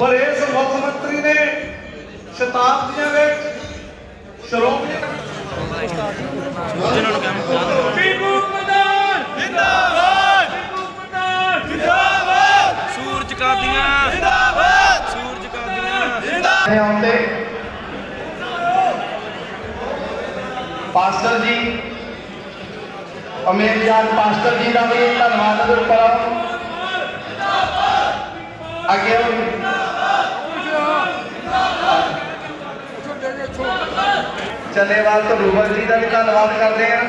ਪਰ ਇਸ ਮੁੱਖ ਮੰਤਰੀ ਨੇ ਸ਼ਤਾਬਦੀਆਂ ਵਿੱਚ ਸ਼੍ਰੋਮਣੀ ਟੀਪੂ ਪ੍ਰਧਾਨ ਜਿੰਦਾਬਾਦ! ਟੀਪੂ ਪ੍ਰਧਾਨ ਜਿੰਦਾਬਾਦ! ਸੂਰਜ ਕਾਦੀਆਂ ਜਿੰਦਾਬਾਦ! ਸੂਰਜ ਕਾਦੀਆਂ। ਨੇ ਆਉਂਦੇ ਪਾਸਟਰ ਜੀ ਅਮੀਰ ਜਾਨ ਪਾਸਟਰ ਜੀ ਦਾ ਵੀ ਧੰਨਵਾਦ ਅਦਰ ਕਰਾਂ ਅੱਗੇ ਚੱਲੇਵਾਲ ਤੋਂ ਰੂਬਲ ਜੀ ਦਾ ਵੀ ਧੰਨਵਾਦ ਕਰਦੇ ਹਾਂ।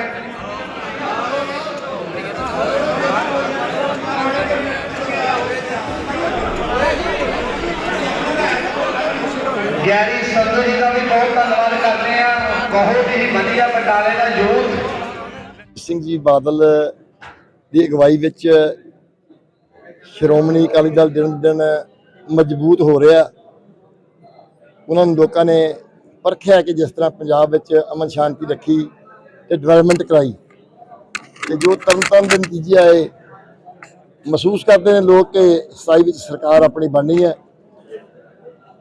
ਗੈਰੀ ਸੰਧੂ ਜੀ ਦਾ ਵੀ ਬਹੁਤ ਧੰਨਵਾਦ ਕਰਦੇ ਹਾਂ। ਬਹੁਤ ਹੀ ਵਧੀਆ ਬਟਾਲੇ ਦਾ ਯੂਥ ਸਿੰਘ ਜੀ ਬਾਦਲ ਦੀ ਅਗਵਾਈ ਵਿੱਚ ਸ਼੍ਰੋਮਣੀ ਅਕਾਲੀ ਦਲ ਦਿਨ ਦਿਨ ਮਜ਼ਬੂਤ ਹੋ ਰਿਹਾ। ਉਹਨਾਂ ਨੂੰ ਲੋਕਾਂ ਨੇ ਪਰਖਿਆ ਕਿ ਜਿਸ ਤਰ੍ਹਾਂ ਪੰਜਾਬ ਵਿੱਚ ਅਮਨ ਸ਼ਾਂਤੀ ਰੱਖੀ ਤੇ ਡਿਵੈਲਪਮੈਂਟ ਕਰਾਈ। ਤੇ ਜੋ ਤਰਨਤਾਰਨ ਦੇ ਨਤੀਜੇ ਆਏ ਮਹਿਸੂਸ ਕਰਦੇ ਨੇ ਲੋਕ ਕਿ ਸਤਾਈ ਵਿੱਚ ਸਰਕਾਰ ਆਪਣੀ ਬਣਨੀ ਹੈ।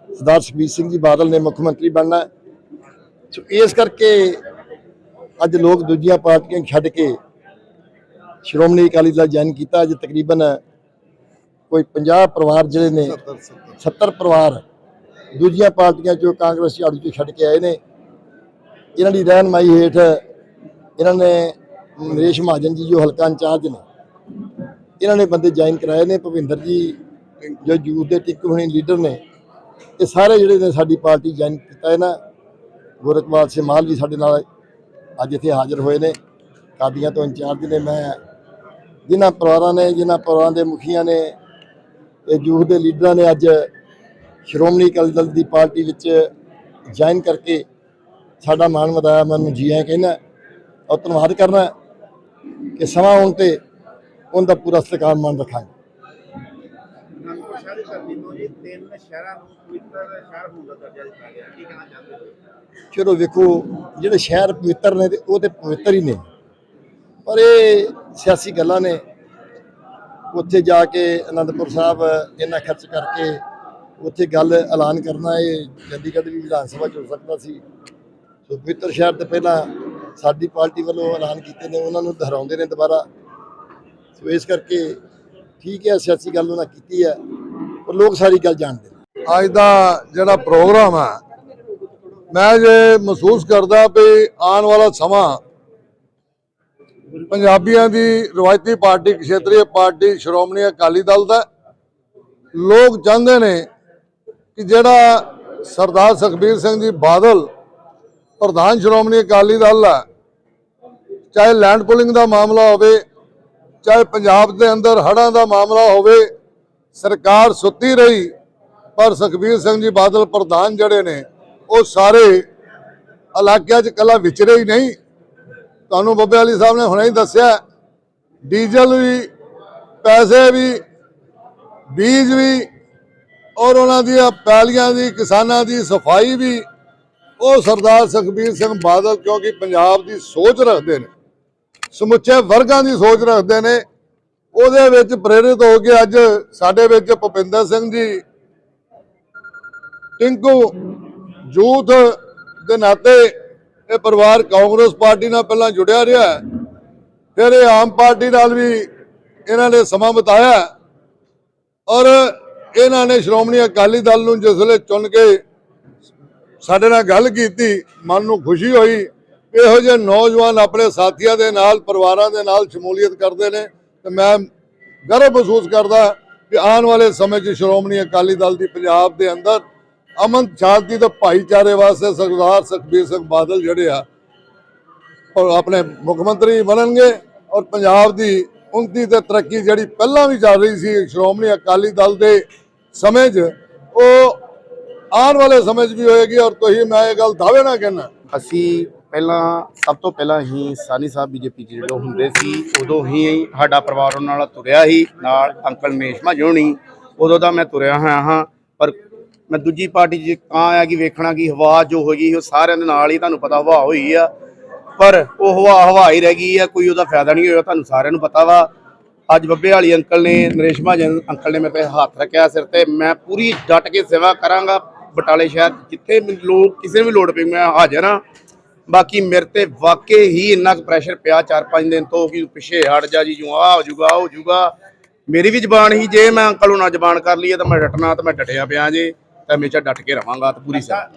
ਸਰਦਾਰ ਸੁਖਬੀਰ ਸਿੰਘ ਜੀ ਬਾਦਲ ਨੇ ਮੁੱਖ ਮੰਤਰੀ ਬਣਨਾ। ਸੋ ਇਸ ਕਰਕੇ ਅੱਜ ਲੋਕ ਦੂਜੀਆਂ ਪਾਰਟੀਆਂ ਛੱਡ ਕੇ ਸ਼੍ਰੋਮਣੀ ਅਕਾਲੀ ਦਲ ਜੁਆਇਨ ਕੀਤਾ। ਅੱਜ ਤਕਰੀਬਨ ਕੋਈ 50 ਪਰਿਵਾਰ ਜਿਹੜੇ ਨੇ 70 ਪਰਿਵਾਰ ਦੂਜੀਆਂ ਪਾਰਟੀਆਂ ਚੋਂ ਕਾਂਗਰਸ ਝਾੜੂ ਚੋਂ ਛੱਡ ਕੇ ਆਏ ਨੇ, ਇਹਨਾਂ ਦੀ ਰਹਿਨਮਾਈ ਹੇਠ ਇਹਨਾਂ ਨੇ ਨਰੇਸ਼ ਮਹਾਜਨ ਜੀ ਜੋ ਹਲਕਾ ਇੰਚਾਰਜ ਨੇ, ਇਹਨਾਂ ਨੇ ਬੰਦੇ ਜੁਆਇਨ ਕਰਾਏ ਨੇ, ਭਵਿੰਦਰ ਜੀ ਜੋ ਯੂਥ ਦੇ ਟਿੱਕੂ ਹੋਣੀ ਲੀਡਰ ਨੇ, ਇਹ ਸਾਰੇ ਜਿਹੜੇ ਨੇ ਸਾਡੀ ਪਾਰਟੀ ਜੁਆਇਨ ਕੀਤਾ ਹੈ ਨਾ, ਗੋਰਖਵਾਲ ਸਮਾਲ ਵੀ ਸਾਡੇ ਨਾਲ ਅੱਜ ਇੱਥੇ ਹਾਜ਼ਰ ਹੋਏ ਨੇ, ਕਾਦੀਆਂ ਤੋਂ ਇੰਚਾਰਜ ਨੇ ਮੈਂ, ਜਿਨ੍ਹਾਂ ਪਰਿਵਾਰਾਂ ਨੇ, ਜਿਨ੍ਹਾਂ ਪਰਿਵਾਰਾਂ ਦੇ ਮੁਖੀਆਂ ਨੇ, ਇਹ ਯੂਥ ਦੇ ਲੀਡਰਾਂ ਨੇ ਅੱਜ ਸ਼੍ਰੋਮਣੀ ਅਕਾਲੀ ਦਲ ਦੀ ਪਾਰਟੀ ਵਿੱਚ ਜੁਆਇਨ ਕਰਕੇ ਸਾਡਾ ਮਾਣ ਵਧਾਇਆ, ਮੈਂ ਉਹਨੂੰ ਜੀ ਆਇਆਂ ਕਹਿੰਦਾ। ਔਰ ਧੰਨਵਾਦ ਕਰਨਾ ਕਿ ਸਮਾਂ ਆਉਣ ਤੇ ਉਹਦਾ ਪੂਰਾ ਸਤਿਕਾਰ ਮਾਨ ਰੱਖਾਂਗੇ। ਚਲੋ ਵੇਖੋ, ਜਿਹੜੇ ਸ਼ਹਿਰ ਪਵਿੱਤਰ ਨੇ ਤੇ ਉਹ ਤੇ ਪਵਿੱਤਰ ਹੀ ਨੇ। ਪਰ ਇਹ ਸਿਆਸੀ ਗੱਲਾਂ ਨੇ। ਉੱਥੇ ਜਾ ਕੇ ਅਨੰਦਪੁਰ ਸਾਹਿਬ ਇੰਨਾ ਖਰਚ ਕਰਕੇ ਉੱਥੇ ਗੱਲ ਐਲਾਨ ਕਰਨਾ ਇਹ ਚੰਡੀਗੜ੍ਹ ਵੀ ਵਿਧਾਨ ਸਭਾ ਚ ਹੋ ਸਕਦਾ ਸੀ। ਸੋ ਪਵਿੱਤਰ ਸ਼ਹਿਰ ਤੇ ਪਹਿਲਾਂ ਸਾਡੀ ਪਾਰਟੀ ਵੱਲੋਂ ਐਲਾਨ ਕੀਤੇ ਨੇ, ਉਹਨਾਂ ਨੂੰ ਦੁਹਰਾਉਂਦੇ ਨੇ ਦੁਬਾਰਾ। ਸੋ ਇਸ ਕਰਕੇ ਠੀਕ ਹੈ, ਸਿਆਸੀ ਗੱਲ ਉਹਨਾਂ ਕੀਤੀ ਹੈ, ਪਰ ਲੋਕ ਸਾਰੀ ਗੱਲ ਜਾਣਦੇ ਨੇ। ਅੱਜ ਦਾ ਜਿਹੜਾ ਪ੍ਰੋਗਰਾਮ ਹੈ, ਮੈਂ ਜੇ ਮਹਿਸੂਸ ਕਰਦਾ ਵੀ ਆਉਣ ਵਾਲਾ ਸਮਾਂ ਪੰਜਾਬੀਆਂ ਦੀ ਰਵਾਇਤੀ ਪਾਰਟੀ ਖੇਤਰੀ ਪਾਰਟੀ, ਸ਼੍ਰੋਮਣੀ ਅਕਾਲੀ ਦਲ ਦਾ, ਲੋਕ ਚਾਹੁੰਦੇ ਨੇ ਕਿ ਜਿਹੜਾ ਸਰਦਾਰ ਸੁਖਬੀਰ ਸਿੰਘ ਜੀ ਬਾਦਲ, ਪ੍ਰਧਾਨ ਸ਼੍ਰੋਮਣੀ ਅਕਾਲੀ ਦਲ ਹੈ, ਚਾਹੇ ਲੈਂਡ ਪੁਲਿੰਗ ਦਾ ਮਾਮਲਾ ਹੋਵੇ, ਚਾਹੇ ਪੰਜਾਬ ਦੇ ਅੰਦਰ ਹੜ੍ਹਾਂ ਦਾ ਮਾਮਲਾ ਹੋਵੇ, ਸਰਕਾਰ ਸੁੱਤੀ ਰਹੀ, ਪਰ ਸੁਖਬੀਰ ਸਿੰਘ ਜੀ ਬਾਦਲ ਪ੍ਰਧਾਨ ਜਿਹੜੇ ਨੇ, ਉਹ ਸਾਰੇ ਇਲਾਕਿਆਂ 'ਚ ਕੱਲਾ ਵਿਚਰੇ ਹੀ ਨਹੀਂ। ਤੁਹਾਨੂੰ ਬੱਬੇ ਵਾਲੀ ਸਾਹਿਬ ਨੇ ਹੁਣੇ ਹੀ ਦੱਸਿਆ, ਡੀਜ਼ਲ ਵੀ, ਪੈਸੇ ਵੀ, ਬੀਜ ਵੀ ਔਰ ਉਹਨਾਂ ਦੀਆਂ ਪੈਲੀਆਂ ਦੀ, ਕਿਸਾਨਾਂ ਦੀ ਸਫ਼ਾਈ ਵੀ, ਉਹ ਸਰਦਾਰ ਸੁਖਬੀਰ ਸਿੰਘ ਬਾਦਲ ਕਿਉਂਕਿ ਪੰਜਾਬ ਦੀ ਸੋਚ ਰੱਖਦੇ ਨੇ, ਸਮੁੱਚੇ ਵਰਗਾਂ ਦੀ ਸੋਚ ਰੱਖਦੇ ਨੇ, ਉਹਦੇ ਵਿੱਚ ਪ੍ਰੇਰਿਤ ਹੋ ਕੇ ਅੱਜ ਸਾਡੇ ਵਿੱਚ ਭੁਪਿੰਦਰ ਸਿੰਘ ਜੀ, ਟਿੰਕੂ ਯੂਥ ਦੇ ਨਾਤੇ ਇਹ ਪਰਿਵਾਰ ਕਾਂਗਰਸ ਪਾਰਟੀ ਨਾਲ ਪਹਿਲਾਂ ਜੁੜਿਆ ਰਿਹਾ ਫਿਰ ਇਹ ਆਮ ਪਾਰਟੀ ਨਾਲ ਵੀ ਇਹਨਾਂ ਨੇ ਸਮਾਂ ਬਿਤਾਇਆ ਔਰ ਇਹਨਾਂ ਨੇ ਸ਼੍ਰੋਮਣੀ ਅਕਾਲੀ ਦਲ ਨੂੰ ਜਿਸ ਵੇਲੇ ਚੁਣ ਕੇ ਸਾਡੇ ਨਾਲ ਗੱਲ ਕੀਤੀ, ਮਨ ਨੂੰ ਖੁਸ਼ੀ ਹੋਈ, ਇਹੋ ਜਿਹੇ ਨੌਜਵਾਨ ਆਪਣੇ ਸਾਥੀਆਂ ਦੇ ਨਾਲ, ਪਰਿਵਾਰਾਂ ਦੇ ਨਾਲ ਸ਼ਮੂਲੀਅਤ ਕਰਦੇ ਨੇ ਤੇ ਮੈਂ ਗਰਵ ਮਹਿਸੂਸ ਕਰਦਾ ਕਿ ਆਉਣ ਵਾਲੇ ਸਮੇਂ 'ਚ ਸ਼੍ਰੋਮਣੀ ਅਕਾਲੀ ਦਲ ਦੀ ਪੰਜਾਬ ਦੇ ਅੰਦਰ ਅਮਨ ਸ਼ਾਂਤੀ ਤੇ ਭਾਈਚਾਰੇ ਵਾਸਤੇ ਸਰਦਾਰ ਸੁਖਬੀਰ ਸਿੰਘ ਬਾਦਲ ਜਿਹੜੇ ਆ, ਉਹ ਆਪਣੇ ਮੁੱਖ ਮੰਤਰੀ ਬਣਨਗੇ ਔਰ ਪੰਜਾਬ ਦੀ ਉਨਤੀ ਤੇ ਤਰੱਕੀ ਜਿਹੜੀ ਪਹਿਲਾਂ ਵੀ ਚੱਲ ਰਹੀ ਸੀ ਸ਼੍ਰੋਮਣੀ ਅਕਾਲੀ ਦਲ ਦੇ ਸਮੇਂ 'ਚ ਉਹ ਆਉਣ ਵਾਲੇ ਸਮੇਂ 'ਚ ਵੀ ਹੋਏਗੀ ਔਰ ਤੁਸੀਂ ਮੈਂ ਇਹ ਗੱਲ ਦਾਅਵੇ ਨਾਲ ਕਹਿਣਾ ਅਸੀਂ ਪਹਿਲਾਂ, ਸਭ ਤੋਂ ਪਹਿਲਾਂ ਹੀ ਸਾਨੀ ਸਾਹਿਬ ਬੀਜੇਪੀ ਚ ਜਦੋਂ ਹੁੰਦੇ ਸੀ, ਉਦੋਂ ਹੀ ਸਾਡਾ ਪਰਿਵਾਰ ਉਹਨਾਂ ਨਾਲ ਤੁਰਿਆ ਸੀ, ਨਾਲ ਅੰਕਲ ਮੇਸ਼ਮਾ ਜੋਣੀ ਉਦੋਂ ਦਾ ਮੈਂ ਤੁਰਿਆ ਹੋਇਆ ਹਾਂ, ਪਰ ਮੈਂ ਦੂਜੀ ਪਾਰਟੀ 'ਚ ਕਾਂ ਆਇਆ ਕਿ ਵੇਖਣਾ ਕਿ ਹਵਾ ਜੋ ਹੋਈ ਉਹ ਸਾਰਿਆਂ ਦੇ ਨਾਲ ਹੀ ਤੁਹਾਨੂੰ ਪਤਾ ਹਵਾ ਹੋਈ ਆ, ਪਰ ਉਹ ਹਵਾ ਹਵਾ ਹੀ ਰਹਿ ਗਈ ਆ, ਕੋਈ ਉਹਦਾ ਫਾਇਦਾ ਨਹੀਂ ਹੋਇਆ, ਤੁਹਾਨੂੰ ਸਾਰਿਆਂ ਨੂੰ ਪਤਾ ਵਾ। ਅੱਜ ਬੱਬੇ ਵਾਲੀ ਅੰਕਲ ਨੇ, ਨਰੇਸ਼ ਮਹਾਜਨ ਅੰਕਲ ਨੇ ਮੇਰੇ ਤੇ ਹੱਥ ਰੱਖਿਆ ਸਿਰ ਤੇ। ਮੈਂ ਪੂਰੀ ਡਟ ਕੇ ਸੇਵਾ ਕਰਾਂਗਾ ਬਟਾਲੇ ਸ਼ਹਿਰ, ਜਿੱਥੇ ਲੋਕ, ਕਿਸੇ ਨੂੰ ਵੀ ਲੋੜ ਪਈ ਮੈਂ ਹਾਜ਼ਰ ਹਾਂ। ਬਾਕੀ ਮੇਰੇ ਤੇ ਵਾਕਈ ਹੀ ਇੰਨਾ ਕੁ ਪ੍ਰੈਸ਼ਰ ਪਿਆ 4-5 ਦਿਨ ਤੋਂ ਕਿ ਪਿੱਛੇ ਹਟ ਜਾ ਜੀ ਜੂ ਆ ਹੋ ਜੂਗਾ ਆਹ ਹੋ ਜੂਗਾ। ਮੇਰੀ ਵੀ ਜ਼ਬਾਨ ਹੀ ਜੇ ਮੈਂ ਅੰਕਲ ਨੂੰ ਨਾ ਜ਼ਬਾਨ ਕਰ ਲਈਏ ਤਾਂ ਮੈਂ ਡਟਣਾ ਤਾਂ ਮੈਂ ਡਟਿਆ ਪਿਆ ਜੇ, ਤਾਂ ਹਮੇਸ਼ਾ ਡਟ ਕੇ ਰਵਾਂਗਾ ਤੇ ਪੂਰੀ ਸੇਵਾ।